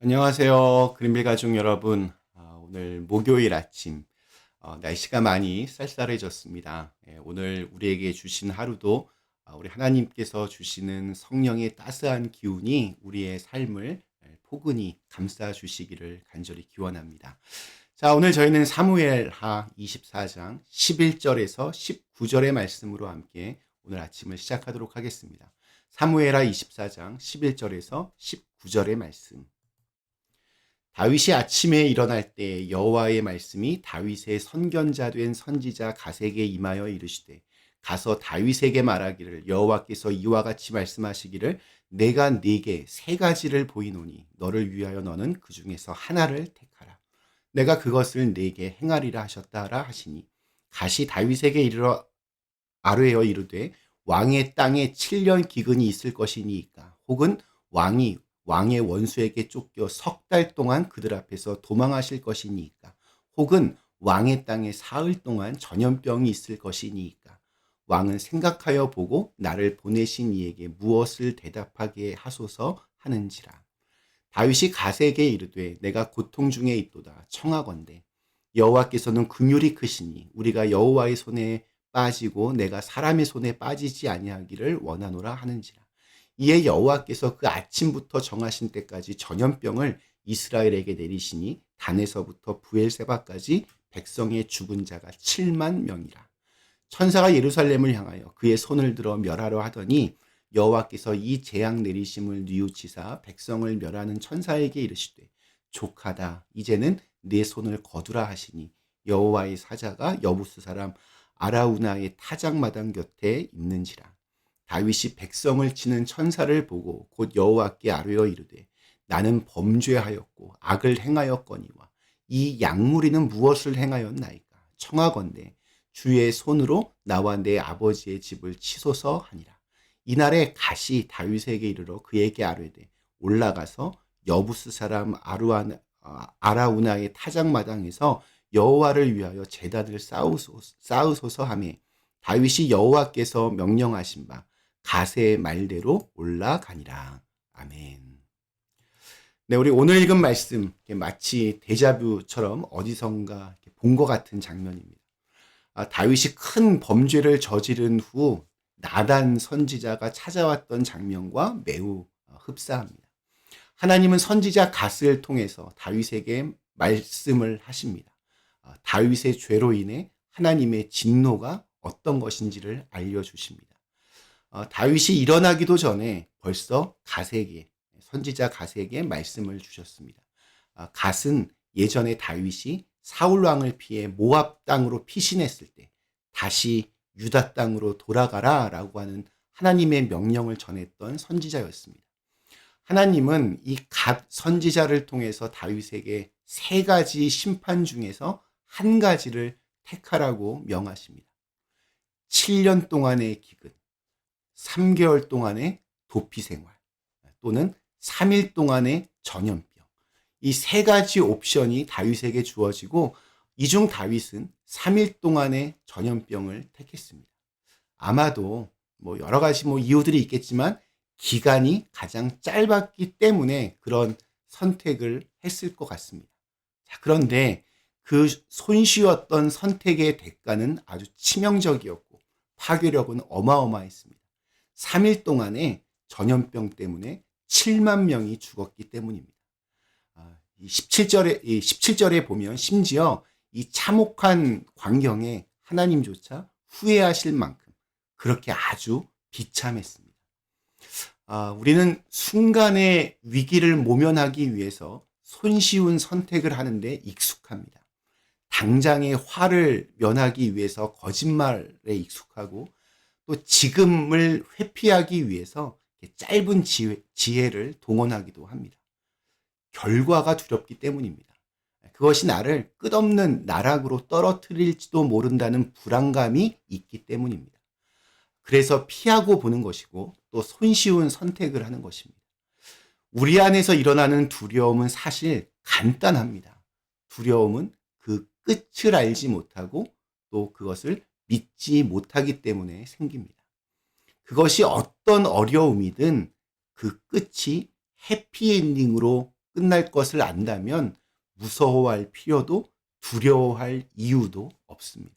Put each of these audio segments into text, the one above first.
안녕하세요. 그린빌 가족 여러분. 아, 오늘 목요일 아침, 어, 날씨가 많이 쌀쌀해졌습니다. 예, 오늘 우리에게 주신 하루도 아, 우리 하나님께서 주시는 성령의 따스한 기운이 우리의 삶을 예, 포근히 감싸 주시기를 간절히 기원합니다. 자, 오늘 저희는 사무엘 하 24장 11절에서 19절의 말씀으로 함께 오늘 아침을 시작하도록 하겠습니다. 사무엘 하 24장 11절에서 19절의 말씀. 다윗이 아침에 일어날 때 여호와의 말씀이 다윗의 선견자 된 선지자 가세에게 임하여 이르시되 가서 다윗에게 말하기를 여호와께서 이와 같이 말씀하시기를 내가 네게 세 가지를 보이노니 너를 위하여 너는 그 중에서 하나를 택하라. 내가 그것을 네게 행하리라 하셨다라 하시니 가시 다윗에게 이르러 아뢰어 이르되 왕의 땅에 7년 기근이 있을 것이니까 혹은 왕이 왕의 원수에게 쫓겨 석 달 동안 그들 앞에서 도망하실 것이니까 혹은 왕의 땅에 사흘 동안 전염병이 있을 것이니까. 왕은 생각하여 보고 나를 보내신 이에게 무엇을 대답하게 하소서 하는지라. 다윗이 가세에게 이르되 내가 고통 중에 있도다. 청하건대 여호와께서는 긍휼이 크시니 우리가 여호와의 손에 빠지고 내가 사람의 손에 빠지지 아니하기를 원하노라 하는지라 이에 여호와께서 그 아침부터 정하신 때까지 전염병을 이스라엘에게 내리시니 단에서부터 부엘세바까지 백성의 죽은 자가 7만 명이라. 천사가 예루살렘을 향하여 그의 손을 들어 멸하려 하더니 여호와께서 이 재앙 내리심을 뉘우치사 백성을 멸하는 천사에게 이르시되 족하다 이제는 내 손을 거두라 하시니 여호와의 사자가 여부스 사람 아라우나의 타작마당 곁에 있는지라 다윗이 백성을 치는 천사를 보고 곧 여호와께 아뢰어 이르되 나는 범죄하였고 악을 행하였거니와 이 약무리는 무엇을 행하였나이까? 청하건대 주의 손으로 나와 내 아버지의 집을 치소서 하니라. 이날에 가시 다윗에게 이르러 그에게 아뢰되 올라가서 여부스 사람 아루안, 아라우나의 타작마당에서 여호와를 위하여 제단을 쌓으소서, 쌓으소서 하며 다윗이 여호와께서 명령하신 바 가세의 말대로 올라가니라. 아멘. 네, 우리 오늘 읽은 말씀 마치 데자뷰처럼 어디선가 본 것 같은 장면입니다. 아, 다윗이 큰 범죄를 저지른 후 나단 선지자가 찾아왔던 장면과 매우 어, 흡사합니다. 하나님은 선지자 가스를 통해서 다윗에게 말씀을 하십니다. 아, 다윗의 죄로 인해 하나님의 진노가 어떤 것인지를 알려주십니다. 어, 다윗이 일어나기도 전에 벌써 가세에게 선지자 가세에게 말씀을 주셨습니다. 어, 갓은 예전에 다윗이 사울 왕을 피해 모압 땅으로 피신했을 때 다시 유다 땅으로 돌아가라라고 하는 하나님의 명령을 전했던 선지자였습니다. 하나님은 이 갓 선지자를 통해서 다윗에게 세 가지 심판 중에서 한 가지를 택하라고 명하십니다. 7년 동안의 기근, 3개월 동안의 도피 생활 또는 3일 동안의 전염병. 이 세 가지 옵션이 다윗에게 주어지고 이 중 다윗은 3일 동안의 전염병을 택했습니다. 아마도 뭐 여러 가지 뭐 이유들이 있겠지만 기간이 가장 짧았기 때문에 그런 선택을 했을 것 같습니다. 자, 그런데 그 손쉬웠던 선택의 대가는 아주 치명적이었고 파괴력은 어마어마했습니다. 3일 동안에 전염병 때문에 7만 명이 죽었기 때문입니다. 17절에, 아, 17절에 보면 심지어 이 참혹한 광경에 하나님조차 후회하실 만큼 그렇게 아주 비참했습니다. 아, 우리는 순간의 위기를 모면하기 위해서 손쉬운 선택을 하는데 익숙합니다. 당장의 화를 면하기 위해서 거짓말에 익숙하고 또 지금을 회피하기 위해서 짧은 지혜, 를 동원하기도 합니다. 결과가 두렵기 때문입니다. 그것이 나를 끝없는 나락으로 떨어뜨릴지도 모른다는 불안감이 있기 때문입니다. 그래서 피하고 보는 것이고 또 손쉬운 선택을 하는 것입니다. 우리 안에서 일어나는 두려움은 사실 간단합니다. 두려움은 그 끝을 알지 못하고 또 그것을 믿지 못하기 때문에 생깁니다. 그것이 어떤 어려움이든 그 끝이 해피엔딩으로 끝날 것을 안다면 무서워할 필요도 두려워할 이유도 없습니다.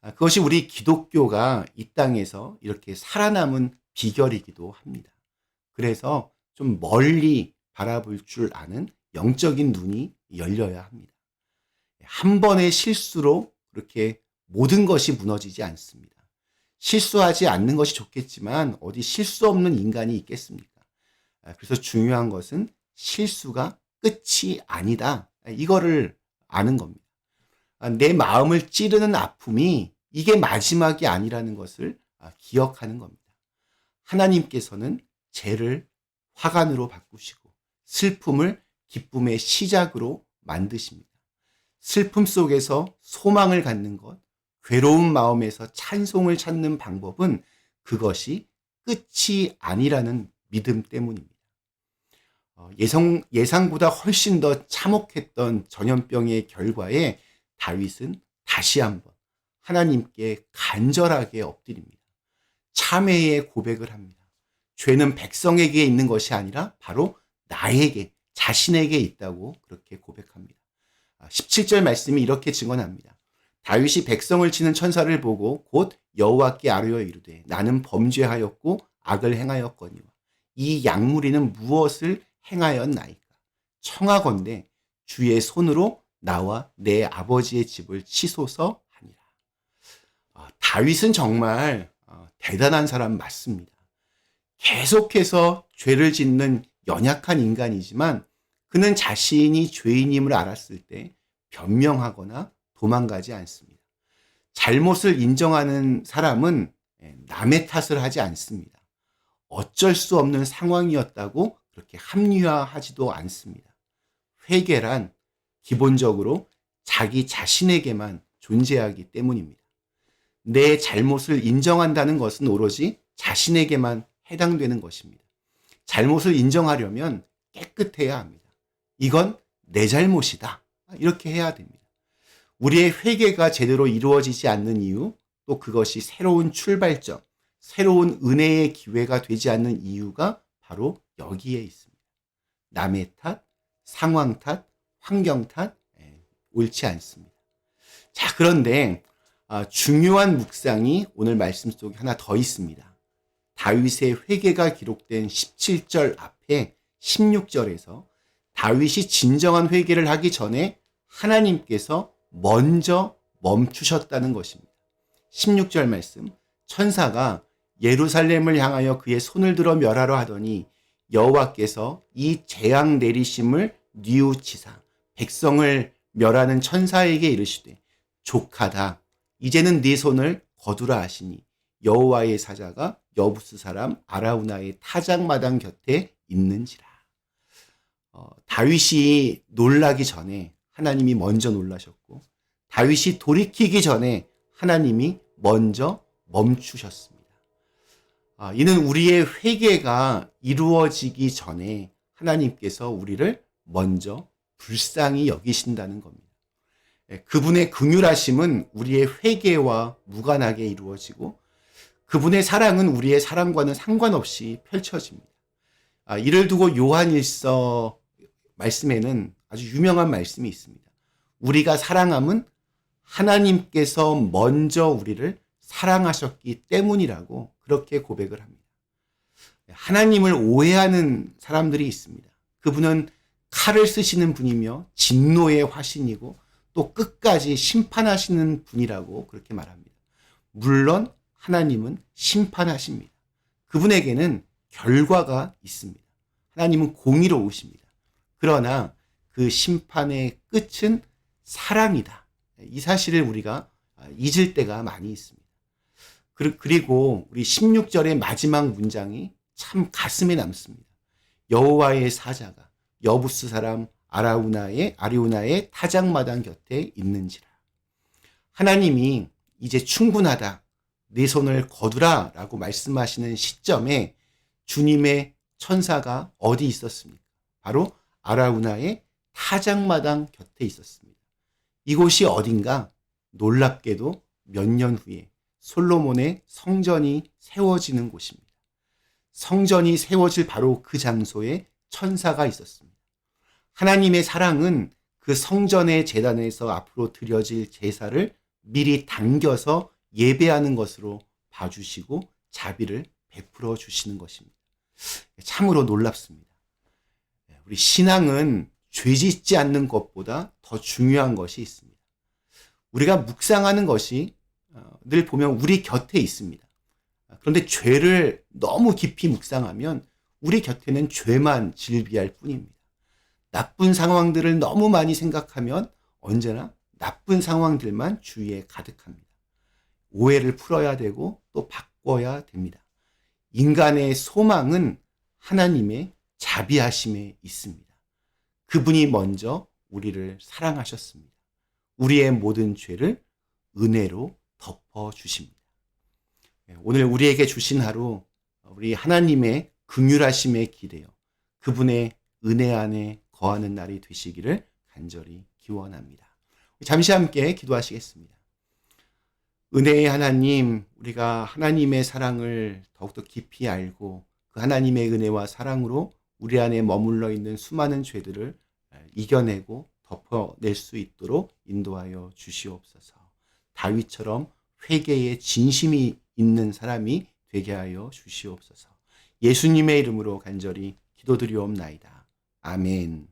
아, 그것이 우리 기독교가 이 땅에서 이렇게 살아남은 비결이기도 합니다. 그래서 좀 멀리 바라볼 줄 아는 영적인 눈이 열려야 합니다. 한 번의 실수로 그렇게 모든 것이 무너지지 않습니다. 실수하지 않는 것이 좋겠지만 어디 실수 없는 인간이 있겠습니까? 아, 그래서 중요한 것은 실수가 끝이 아니다. 이거를 아는 겁니다. 아, 내 마음을 찌르는 아픔이 이게 마지막이 아니라는 것을 아, 기억하는 겁니다. 하나님께서는 죄를 화관으로 바꾸시고 슬픔을 기쁨의 시작으로 만드십니다. 슬픔 속에서 소망을 갖는 것, 괴로운 마음에서 찬송을 찾는 방법은 그것이 끝이 아니라는 믿음 때문입니다. 어, 예상, 예상보다 훨씬 더 참혹했던 전염병의 결과에 다윗은 다시 한번 하나님께 간절하게 엎드립니다. 참회의 고백을 합니다. 죄는 백성에게 있는 것이 아니라 바로 나에게, 자신에게 있다고 그렇게 고백합니다. 17절 아, 말씀이 이렇게 증언합니다. 다윗이 백성을 치는 천사를 보고 곧 여호와께 아뢰어 이르되 나는 범죄하였고 악을 행하였거니와 이 약무리는 무엇을 행하였나이까 청하건대 주의 손으로 나와 내 아버지의 집을 치소서 하니라. 아, 다윗은 정말 어, 대단한 사람 맞습니다. 계속해서 죄를 짓는 연약한 인간이지만 그는 자신이 죄인임을 알았을 때 변명하거나 도망가지 않습니다. 잘못을 인정하는 사람은 예, 남의 탓을 하지 않습니다. 어쩔 수 없는 상황이었다고 그렇게 합리화하지도 않습니다. 회개란 기본적으로 자기 자신에게만 존재하기 때문입니다. 내 잘못을 인정한다는 것은 오로지 자신에게만 해당되는 것입니다. 잘못을 인정하려면 깨끗해야 합니다. 이건 내 잘못이다. 이렇게 해야 됩니다. 우리의 회개가 제대로 이루어지지 않는 이유, 또 그것이 새로운 출발점, 새로운 은혜의 기회가 되지 않는 이유가 바로 여기에 있습니다. 남의 탓, 상황 탓, 환경 탓, 예, 옳지 않습니다. 자, 그런데 아, 중요한 묵상이 오늘 말씀 속에 하나 더 있습니다. 다윗의 회개가 기록된 17절 앞에 16절에서 다윗이 진정한 회개를 하기 전에 하나님께서 먼저 멈추셨다는 것입니다. 16절 말씀. 천사가 예루살렘을 향하여 그의 손을 들어 멸하러 하더니 여호와께서 이 재앙 내리심을 뉘우치사 백성을 멸하는 천사에게 이르시되 족하다 이제는 네 손을 거두라 하시니 여호와의 사자가 여부스 사람 아라우나의 타작마당 곁에 있는지라. 어, 다윗이 놀라기 전에 하나님이 먼저 놀라셨고 다윗이 돌이키기 전에 하나님이 먼저 멈추셨습니다. 아, 이는 우리의 회개가 이루어지기 전에 하나님께서 우리를 먼저 불쌍히 여기신다는 겁니다. 예, 그분의 긍휼하심은 우리의 회개와 무관하게 이루어지고 그분의 사랑은 우리의 사랑과는 상관없이 펼쳐집니다. 아, 이를 두고 요한일서 말씀에는 아주 유명한 말씀이 있습니다. 우리가 사랑함은 하나님께서 먼저 우리를 사랑하셨기 때문이라고 그렇게 고백을 합니다. 하나님을 오해하는 사람들이 있습니다. 그분은 칼을 쓰시는 분이며 진노의 화신이고 또 끝까지 심판하시는 분이라고 그렇게 말합니다. 물론 하나님은 심판하십니다. 그분에게는 결과가 있습니다. 하나님은 공의로우십니다. 그러나 그 심판의 끝은 사랑이다. 이 사실을 우리가 잊을 때가 많이 있습니다. 그리고 우리 16절의 마지막 문장이 참 가슴에 남습니다. 여호와의 사자가 여부스 사람 아라우나의 아리우나의 타작마당 곁에 있는지라. 하나님이 이제 충분하다. 네 손을 거두라 라고 말씀하시는 시점에 주님의 천사가 어디 있었습니까? 바로 아라우나의 타작마당 곁에 있었습니다. 이곳이 어딘가 놀랍게도 몇 년 후에 솔로몬의 성전이 세워지는 곳입니다. 성전이 세워질 바로 그 장소에 천사가 있었습니다. 하나님의 사랑은 그 성전의 재단에서 앞으로 드려질 제사를 미리 당겨서 예배하는 것으로 봐주시고 자비를 베풀어 주시는 것입니다. 참으로 놀랍습니다. 우리 신앙은 죄 짓지 않는 것보다 더 중요한 것이 있습니다. 우리가 묵상하는 것이 어, 늘 보면 우리 곁에 있습니다. 그런데 죄를 너무 깊이 묵상하면 우리 곁에는 죄만 질비할 뿐입니다. 나쁜 상황들을 너무 많이 생각하면 언제나 나쁜 상황들만 주위에 가득합니다. 오해를 풀어야 되고 또 바꿔야 됩니다. 인간의 소망은 하나님의 자비하심에 있습니다. 그분이 먼저 우리를 사랑하셨습니다. 우리의 모든 죄를 은혜로 덮어 주십니다. 오늘 우리에게 주신 하루 우리 하나님의 긍휼하심에 기대어 그분의 은혜 안에 거하는 날이 되시기를 간절히 기원합니다. 잠시 함께 기도하시겠습니다. 은혜의 하나님, 우리가 하나님의 사랑을 더욱더 깊이 알고 그 하나님의 은혜와 사랑으로 우리 안에 머물러 있는 수많은 죄들을 이겨내고 덮어낼 수 있도록 인도하여 주시옵소서. 다윗처럼 회개에 진심이 있는 사람이 되게 하여 주시옵소서. 예수님의 이름으로 간절히 기도드리옵나이다. 아멘.